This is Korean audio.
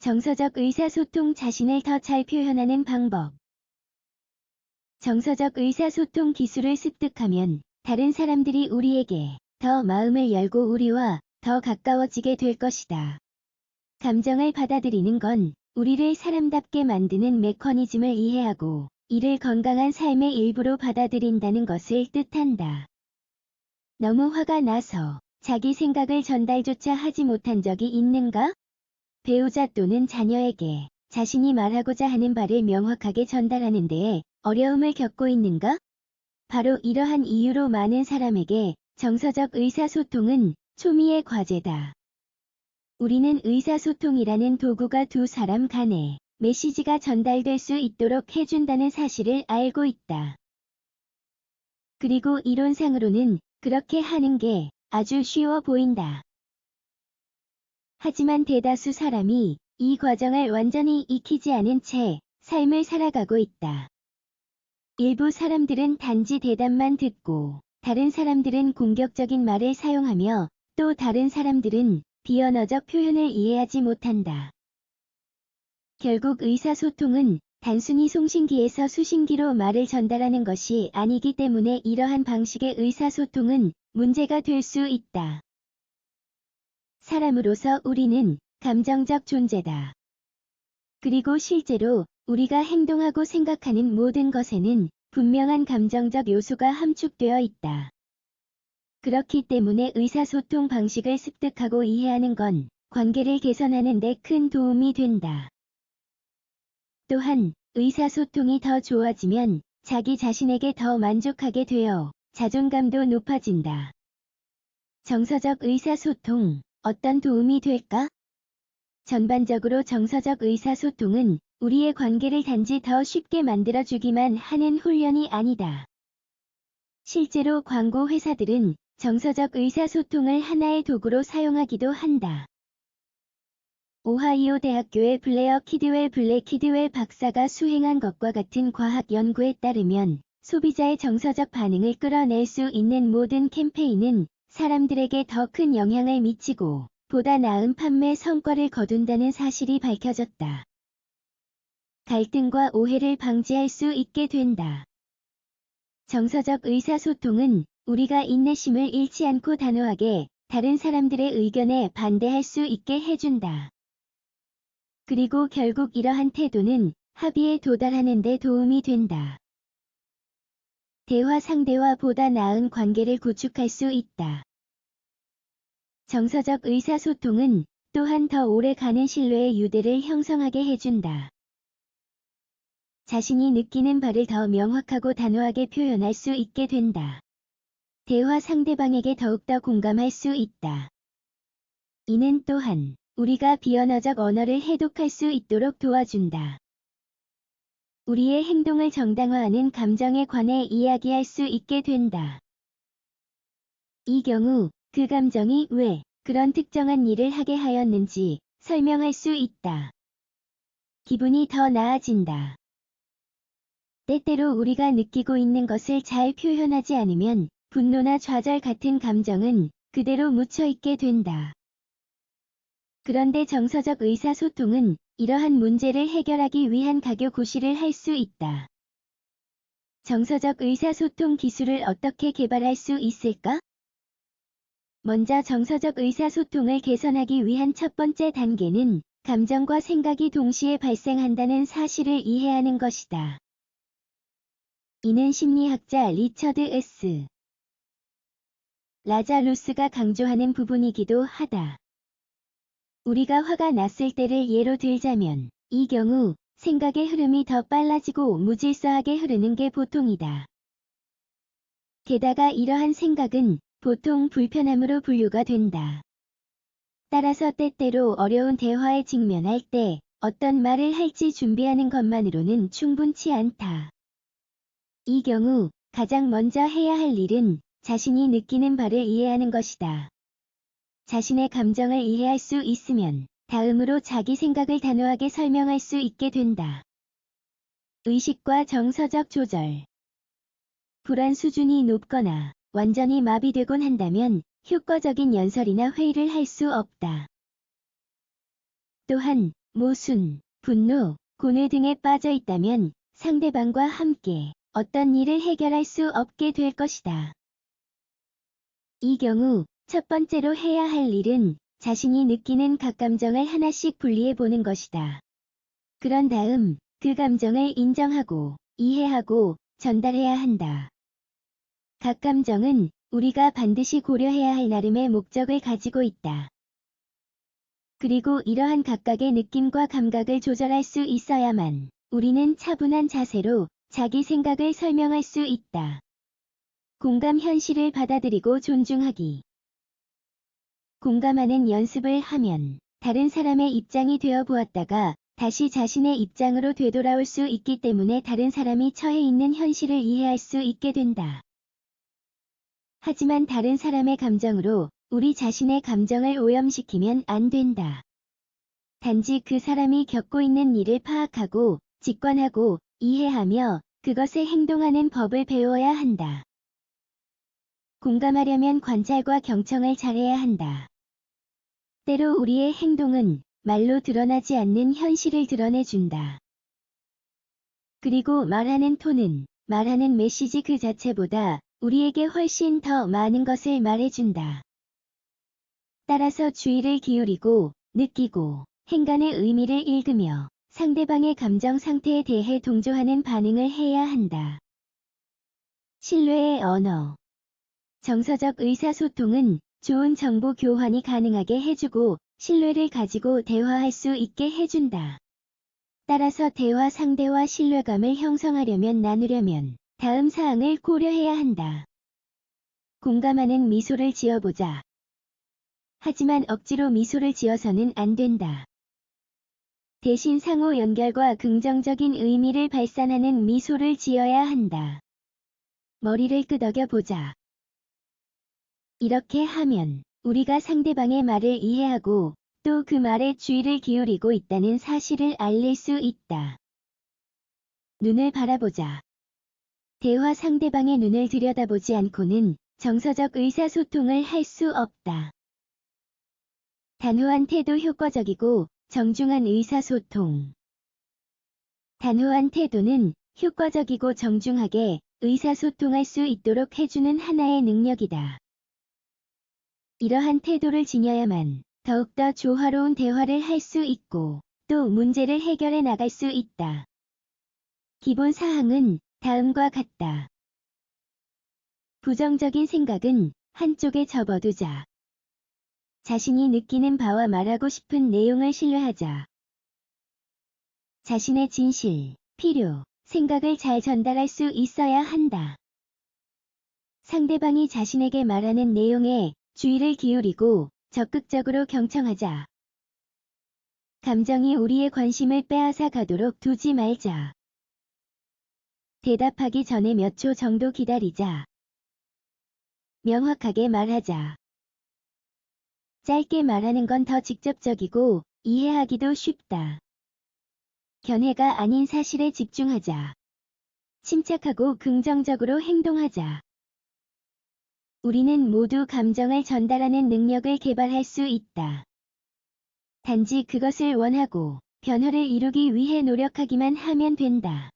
정서적 의사소통 자신을 더 잘 표현하는 방법. 정서적 의사소통 기술을 습득하면 다른 사람들이 우리에게 더 마음을 열고 우리와 더 가까워지게 될 것이다. 감정을 받아들이는 건 우리를 사람답게 만드는 메커니즘을 이해하고 이를 건강한 삶의 일부로 받아들인다는 것을 뜻한다. 너무 화가 나서 자기 생각을 전달조차 하지 못한 적이 있는가? 배우자 또는 자녀에게 자신이 말하고자 하는 바를 명확하게 전달하는 데에 어려움을 겪고 있는가? 바로 이러한 이유로 많은 사람에게 정서적 의사소통은 초미의 과제다. 우리는 의사소통이라는 도구가 두 사람 간에 메시지가 전달될 수 있도록 해준다는 사실을 알고 있다. 그리고 이론상으로는 그렇게 하는 게 아주 쉬워 보인다. 하지만 대다수 사람이 이 과정을 완전히 익히지 않은 채 삶을 살아가고 있다. 일부 사람들은 단지 대답만 듣고 다른 사람들은 공격적인 말을 사용하며 또 다른 사람들은 비언어적 표현을 이해하지 못한다. 결국 의사소통은 단순히 송신기에서 수신기로 말을 전달하는 것이 아니기 때문에 이러한 방식의 의사소통은 문제가 될 수 있다. 사람으로서 우리는 감정적 존재다. 그리고 실제로 우리가 행동하고 생각하는 모든 것에는 분명한 감정적 요소가 함축되어 있다. 그렇기 때문에 의사소통 방식을 습득하고 이해하는 건 관계를 개선하는 데 큰 도움이 된다. 또한 의사소통이 더 좋아지면 자기 자신에게 더 만족하게 되어 자존감도 높아진다. 정서적 의사소통, 어떤 도움이 될까? 전반적으로 정서적 의사소통은 우리의 관계를 단지 더 쉽게 만들어주기만 하는 훈련이 아니다. 실제로 광고 회사들은 정서적 의사소통을 하나의 도구로 사용하기도 한다. 오하이오 대학교의 블레어 키드웰 블레 키드웰 박사가 수행한 것과 같은 과학 연구에 따르면 소비자의 정서적 반응을 끌어낼 수 있는 모든 캠페인은 사람들에게 더 큰 영향을 미치고 보다 나은 판매 성과를 거둔다는 사실이 밝혀졌다. 갈등과 오해를 방지할 수 있게 된다. 정서적 의사소통은 우리가 인내심을 잃지 않고 단호하게 다른 사람들의 의견에 반대할 수 있게 해준다. 그리고 결국 이러한 태도는 합의에 도달하는 데 도움이 된다. 대화 상대와 보다 나은 관계를 구축할 수 있다. 정서적 의사소통은 또한 더 오래 가는 신뢰의 유대를 형성하게 해준다. 자신이 느끼는 바를 더 명확하고 단호하게 표현할 수 있게 된다. 대화 상대방에게 더욱더 공감할 수 있다. 이는 또한 우리가 비언어적 언어를 해독할 수 있도록 도와준다. 우리의 행동을 정당화하는 감정에 관해 이야기할 수 있게 된다. 이 경우 그 감정이 왜 그런 특정한 일을 하게 하였는지 설명할 수 있다. 기분이 더 나아진다. 때때로 우리가 느끼고 있는 것을 잘 표현하지 않으면 분노나 좌절 같은 감정은 그대로 묻혀있게 된다. 그런데 정서적 의사소통은 이러한 문제를 해결하기 위한 가교 고시를 할 수 있다. 정서적 의사소통 기술을 어떻게 개발할 수 있을까? 먼저 정서적 의사소통을 개선하기 위한 첫 번째 단계는 감정과 생각이 동시에 발생한다는 사실을 이해하는 것이다. 이는 심리학자 리처드 S. 라자루스가 강조하는 부분이기도 하다. 우리가 화가 났을 때를 예로 들자면 이 경우 생각의 흐름이 더 빨라지고 무질서하게 흐르는 게 보통이다. 게다가 이러한 생각은 보통 불편함으로 분류가 된다. 따라서 때때로 어려운 대화에 직면할 때 어떤 말을 할지 준비하는 것만으로는 충분치 않다. 이 경우 가장 먼저 해야 할 일은 자신이 느끼는 바를 이해하는 것이다. 자신의 감정을 이해할 수 있으면 다음으로 자기 생각을 단호하게 설명할 수 있게 된다. 의식과 정서적 조절 불안 수준이 높거나 완전히 마비되곤 한다면 효과적인 연설이나 회의를 할 수 없다. 또한 모순, 분노, 고뇌 등에 빠져 있다면 상대방과 함께 어떤 일을 해결할 수 없게 될 것이다. 이 경우 첫 번째로 해야 할 일은 자신이 느끼는 각 감정을 하나씩 분리해 보는 것이다. 그런 다음 그 감정을 인정하고 이해하고 전달해야 한다. 각 감정은 우리가 반드시 고려해야 할 나름의 목적을 가지고 있다. 그리고 이러한 각각의 느낌과 감각을 조절할 수 있어야만 우리는 차분한 자세로 자기 생각을 설명할 수 있다. 공감 현실을 받아들이고 존중하기. 공감하는 연습을 하면 다른 사람의 입장이 되어 보았다가 다시 자신의 입장으로 되돌아올 수 있기 때문에 다른 사람이 처해 있는 현실을 이해할 수 있게 된다. 하지만 다른 사람의 감정으로 우리 자신의 감정을 오염시키면 안 된다. 단지 그 사람이 겪고 있는 일을 파악하고 직관하고 이해하며 그것에 행동하는 법을 배워야 한다. 공감하려면 관찰과 경청을 잘해야 한다. 때로 우리의 행동은 말로 드러나지 않는 현실을 드러내준다. 그리고 말하는 톤은 말하는 메시지 그 자체보다 우리에게 훨씬 더 많은 것을 말해준다. 따라서 주의를 기울이고 느끼고 행간의 의미를 읽으며 상대방의 감정 상태에 대해 동조하는 반응을 해야 한다. 신뢰의 언어 정서적 의사소통은 좋은 정보 교환이 가능하게 해주고 신뢰를 가지고 대화할 수 있게 해준다. 따라서 대화 상대와 신뢰감을 형성하려면 나누려면 다음 사항을 고려해야 한다. 공감하는 미소를 지어보자. 하지만 억지로 미소를 지어서는 안 된다. 대신 상호 연결과 긍정적인 의미를 발산하는 미소를 지어야 한다. 머리를 끄덕여 보자. 이렇게 하면 우리가 상대방의 말을 이해하고 또 그 말에 주의를 기울이고 있다는 사실을 알릴 수 있다. 눈을 바라보자. 대화 상대방의 눈을 들여다보지 않고는 정서적 의사소통을 할 수 없다. 단호한 태도 효과적이고 정중한 의사소통. 단호한 태도는 효과적이고 정중하게 의사소통할 수 있도록 해주는 하나의 능력이다. 이러한 태도를 지녀야만 더욱더 조화로운 대화를 할 수 있고 또 문제를 해결해 나갈 수 있다. 기본 사항은 다음과 같다. 부정적인 생각은 한쪽에 접어두자. 자신이 느끼는 바와 말하고 싶은 내용을 신뢰하자. 자신의 진실, 필요, 생각을 잘 전달할 수 있어야 한다. 상대방이 자신에게 말하는 내용에 주의를 기울이고 적극적으로 경청하자. 감정이 우리의 관심을 빼앗아 가도록 두지 말자. 대답하기 전에 몇 초 정도 기다리자. 명확하게 말하자. 짧게 말하는 건 더 직접적이고 이해하기도 쉽다. 견해가 아닌 사실에 집중하자. 침착하고 긍정적으로 행동하자. 우리는 모두 감정을 전달하는 능력을 개발할 수 있다. 단지 그것을 원하고 변화를 이루기 위해 노력하기만 하면 된다.